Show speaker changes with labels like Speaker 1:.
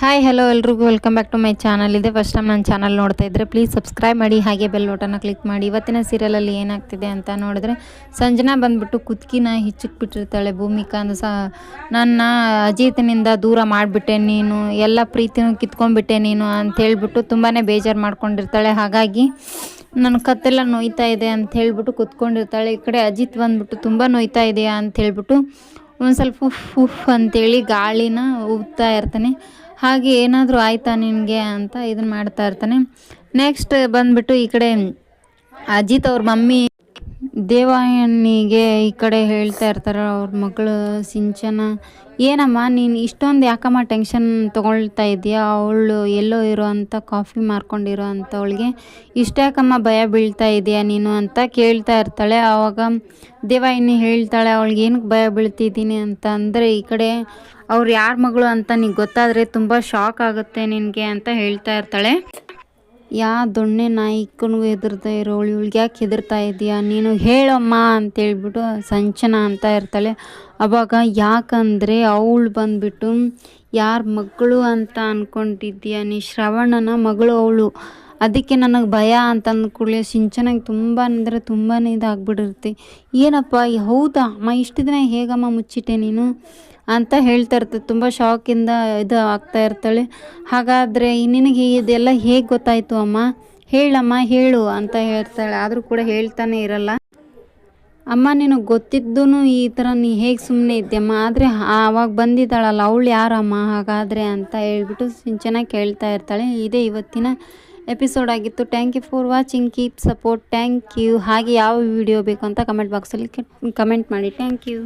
Speaker 1: Hi hello ಎಲ್ರಿಗೂ. Welcome back to my channel ಇದೆ first time ನನ್ನ ಚಾನಲ್ ನೋಡ್ತಾ ಇದ್ದರೆ ಪ್ಲೀಸ್ ಸಬ್ಸ್ಕ್ರೈಬ್ ಮಾಡಿ, ಹಾಗೆ ಬೆಲ್ ಬಟನ್ನ ಕ್ಲಿಕ್ ಮಾಡಿ. ಇವತ್ತಿನ ಸೀರಿಯಲಲ್ಲಿ ಏನಾಗ್ತಿದೆ ಅಂತ ನೋಡಿದ್ರೆ ಸಂಜನಾ ಬಂದ್ಬಿಟ್ಟು ಕುತ್ಕಿನ ಹಿಚ್ಚಕ್ಕೆ ಬಿಟ್ಟಿರ್ತಾಳೆ ಭೂಮಿಕಾ ಅಂದ್ರೆ ಸಹ ನನ್ನ ಅಜಿತನಿಂದ ದೂರ ಮಾಡಿಬಿಟ್ಟೆ ನೀನು, ಎಲ್ಲ ಪ್ರೀತಿನೂ ಕಿತ್ಕೊಂಡ್ಬಿಟ್ಟೆ ನೀನು ಅಂತ ಹೇಳಿಬಿಟ್ಟು ತುಂಬಾ ಬೇಜಾರು ಮಾಡ್ಕೊಂಡಿರ್ತಾಳೆ. ಹಾಗಾಗಿ ನನ್ನ ಕತ್ತೆಲ್ಲ ನೋಯ್ತಾ ಇದೆ ಅಂತ ಹೇಳಿಬಿಟ್ಟು ಕುತ್ಕೊಂಡಿರ್ತಾಳೆ. ಈ ಕಡೆ ಅಜಿತ್ ಬಂದ್ಬಿಟ್ಟು ತುಂಬ ನೋಯ್ತಾ ಇದೆಯಾ ಅಂತ ಹೇಳಿಬಿಟ್ಟು ಒಂದು ಸ್ವಲ್ಪ ಉಫ್ ಉಫ್ ಅಂತೇಳಿ ಗಾಳಿನ ಉಗ್ತಾ ಇರ್ತಾನೆ. ಹಾಗೆ ಏನಾದರೂ ಆಯ್ತಾ ನಿನಗೆ ಅಂತ ಇದನ್ನು ಮಾಡ್ತಾ ಇರ್ತಾನೆ. ನೆಕ್ಸ್ಟ್ ಬಂದ್ಬಿಟ್ಟು ಈ ಕಡೆ, ಅಜಿತ್ ಅವ್ರ ಮಮ್ಮಿ ದೇವಾಯಣಿಗೆ ಈ ಕಡೆ ಹೇಳ್ತಾ ಇರ್ತಾರೆ ಅವ್ರ ಮಗಳು ಸಿಂಚನ, ಏನಮ್ಮ, ನೀನು ಇಷ್ಟೊಂದು ಯಾಕಮ್ಮ ಟೆನ್ಷನ್ ತೊಗೊಳ್ತಾ ಇದೆಯಾ ಅವಳು ಎಲ್ಲೋ ಇರೋ ಅಂಥ ಕಾಫಿ ಮಾರ್ಕೊಂಡಿರೋ ಅಂಥವಳಿಗೆ ಇಷ್ಟ್ಯಾಕಮ್ಮ ಭಯ ಬೀಳ್ತಾ ಇದೆಯಾ ನೀನು? ಅಂತ ಕೇಳ್ತಾ ಇರ್ತಾಳೆ. ಆವಾಗ ದೇವಾಯಿನಿ ಹೇಳ್ತಾಳೆ, ಅವಳಿಗೆ ಏನಕ್ಕೆ ಭಯ ಬೀಳ್ತಿದ್ದೀನಿ ಅಂತ ಅಂದರೆ, ಈ ಕಡೆ ಅವ್ರು ಯಾರ ಮಗಳು ಅಂತ ನಿಂಗೆ ಗೊತ್ತಾದರೆ ತುಂಬ ಶಾಕ್ ಆಗುತ್ತೆ ನಿನಗೆ, ಅಂತ ಹೇಳ್ತಾ ಇರ್ತಾಳೆ. ಯಾ ದೊಣ್ಣೆ ನಾಯಿಕನಿಗೂ ಹೆದರ್ತಾ ಇರೋಳು ಇವಳಿಗೆ ಯಾಕೆ ಹೆದರ್ತಾ ಇದೆಯಾ ನೀನು ಹೇಳಮ್ಮ ಅಂತೇಳ್ಬಿಟ್ಟು ಸಂಚನ ಅಂತ ಇರ್ತಾಳೆ. ಅವಾಗ ಯಾಕಂದರೆ ಅವಳು ಬಂದ್ಬಿಟ್ಟು, ಯಾರ ಮಗಳು ಅಂತ ಅಂದ್ಕೊಂಡಿದ್ದೀಯ ನೀ ಶ್ರವಣನ ಮಗಳು ಅವಳು. ಅದಕ್ಕೆ ನನಗೆ ಭಯ ಅಂತ ಅಂದ್ಕೂಡಲೇ ಸಿಂಚನಾಗಿ ತುಂಬ ಅಂದರೆ ತುಂಬಾ ಇದಾಗ್ಬಿಟ್ಟಿರುತ್ತೆ ಏನಪ್ಪ ಹೌದಾ? ಅಮ್ಮ, ಇಷ್ಟು ದಿನ ಹೇಗಮ್ಮ ಮುಚ್ಚಿಟ್ಟೆ ನೀನು? ಅಂತ ಹೇಳ್ತಾ ಇರ್ತದೆ ತುಂಬ ಶಾಕಿಂದ ಇದು ಆಗ್ತಾ ಇರ್ತಾಳೆ. ಹಾಗಾದರೆ ನಿನಗೆ ಇದೆಲ್ಲ ಹೇಗೆ ಗೊತ್ತಾಯಿತು ಅಮ್ಮ? ಹೇಳಮ್ಮ, ಹೇಳು ಅಂತ ಹೇಳ್ತಾಳೆ. ಆದರೂ ಕೂಡ ಹೇಳ್ತಾನೆ ಇರಲ್ಲ. ಅಮ್ಮ, ನಿನಗೆ ಗೊತ್ತಿದ್ದೂ ಈ ಥರ ನೀ ಹೇಗೆ ಸುಮ್ಮನೆ ಇದ್ದೆಮ್ಮ ಆದರೆ ಆವಾಗ ಬಂದಿದ್ದಾಳಲ್ಲ, ಅವಳು ಯಾರಮ್ಮ? ಹಾಗಾದರೆ ಅಂತ ಹೇಳ್ಬಿಟ್ಟು ಸಿಂಚನ ಕೇಳ್ತಾ ಇರ್ತಾಳೆ. ಇದೇ ಇವತ್ತಿನ ಎಪಿಸೋಡ್ ಆಗಿತ್ತು. Thank you for watching keep support thank you ಹಾಗೆ ಯಾವ ವಿಡಿಯೋ ಬೇಕು ಅಂತ ಕಮೆಂಟ್ ಬಾಕ್ಸಲ್ಲಿ ಕಮೆಂಟ್ ಮಾಡಿ. Thank you